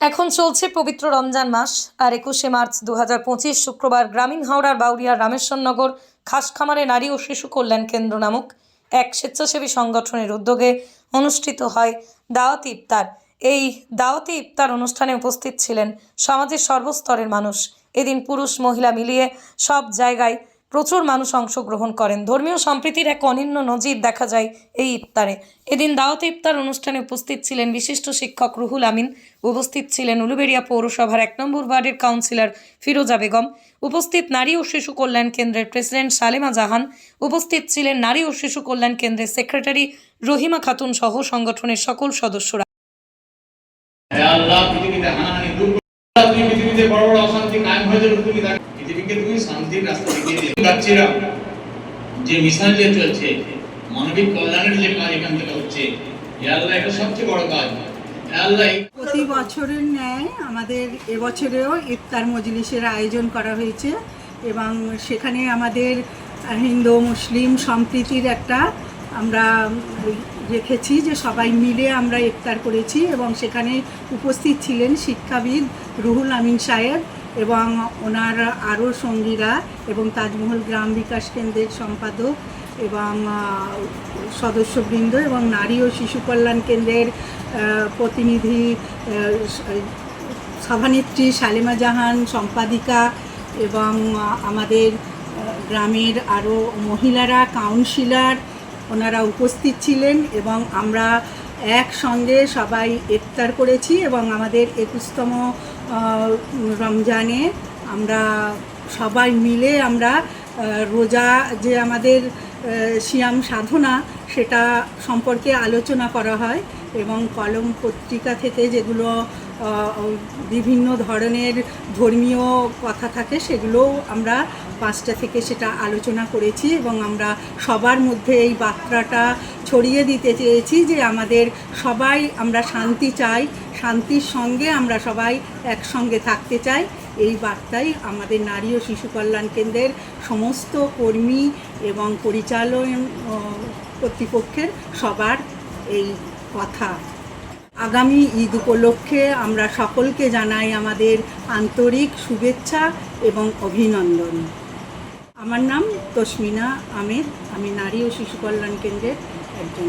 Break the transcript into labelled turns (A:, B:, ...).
A: এখন চলছে পবিত্র রমজান মাস, আর একুশে মার্চ দু হাজার পঁচিশ শুক্রবার গ্রামীণ হাওড়ার বাউরিয়ার রামেশ্বরনগর খাসখামারে নারী ও শিশু কল্যাণ কেন্দ্র নামক এক স্বেচ্ছাসেবী সংগঠনের উদ্যোগে অনুষ্ঠিত হয় দাওয়াতি ইফতার। এই দাওয়াতি ইফতার অনুষ্ঠানে উপস্থিত ছিলেন সমাজের সর্বস্তরের মানুষ। এদিন পুরুষ মহিলা মিলিয়ে সব জায়গায় প্রচুর মানুষ অংশগ্রহণ করেন। ধর্মীয় সম্প্রীতির এক অনন্য নজির দেখা যায় এই ইফতারে। এদিন দাওয়াতে ইফতার অনুষ্ঠানে উপস্থিত ছিলেন বিশিষ্ট শিক্ষক রুহুল আমিন, উপস্থিত ছিলেন উলুবেড়িয়া পৌরসভার এক নম্বর ওয়ার্ডের কাউন্সিলর ফিরোজা বেগম, উপস্থিত নারী ও শিশু কল্যাণ কেন্দ্রের প্রেসিডেন্ট সালেমা জাহান, উপস্থিত ছিলেন নারী ও শিশু কল্যাণ কেন্দ্রের সেক্রেটারি রহিমা খাতুন সহ সংগঠনের সকল সদস্যরা।
B: পৃথিবীতে বড় বড় অশান্তি কায়েম হয়ে যাবে তুমি পৃথিবীকে তুমি শান্তির রাস্তা দেখিয়ে দিলে। যাচ্ছিরা যে মিশন যে চলছে, মানবিক কল্যাণের যে কাজ এখান থেকে হচ্ছে হে আল্লাহ এটা সবচেয়ে বড় কাজ।
C: প্রতি বছরের ন্যায় আমাদের এবছরেও ইফতার মজলিসের আয়োজন করা হয়েছে এবং সেখানে আমাদের হিন্দু, মুসলিম সম্প্রীতির একটা আমরা রেখেছি যে সবাই মিলে আমরা ইফতার করেছি এবং সেখানে উপস্থিত ছিলেন শিক্ষাবিদ রুহুল আমিন সাহেব এবং ওনার আরও সঙ্গীরা এবং তাজমহল গ্রাম বিকাশ কেন্দ্রের সম্পাদক এবং সদস্যবৃন্দ এবং নারী ও শিশু কল্যাণ কেন্দ্রের প্রতিনিধি সভানেত্রী শালিমা জাহান, সম্পাদিকা এবং আমাদের গ্রামের আরও মহিলারা, কাউন্সিলর ওনারা উপস্থিত ছিলেন এবং আমরা একসঙ্গে সবাই ইফতার করেছি এবং আমাদের একুশতম রমজানে আমরা সবাই মিলে আমরা রোজা যে আমাদের সিয়াম সাধনা সেটা সম্পর্কে আলোচনা করা হয় এবং কলম পত্রিকা থেকে যেগুলো বিভিন্ন ধরনের ধর্মীয় কথা থাকে সেগুলোও আমরা পাঁচটা থেকে সেটা আলোচনা করেছি এবং আমরা সবার মধ্যে এই বার্তাটা ছড়িয়ে দিতে চেয়েছি যে আমাদের সবাই আমরা শান্তি চাই শান্তির সঙ্গে আমরা সবাই একসঙ্গে থাকতে চাই। এই বার্তাই আমাদের নারী ও শিশু কল্যাণ কেন্দ্রের সমস্ত কর্মী এবং পরিচালন কর্তৃপক্ষের সবার এই কথা। আগামী ঈদ উপলক্ষে আমরা সকলকে জানাই আমাদের আন্তরিক শুভেচ্ছা এবং অভিনন্দন। আমার নাম তসমিনা আহমেদ, আমি নারী ও শিশু কল্যাণ কেন্দ্রের একজন।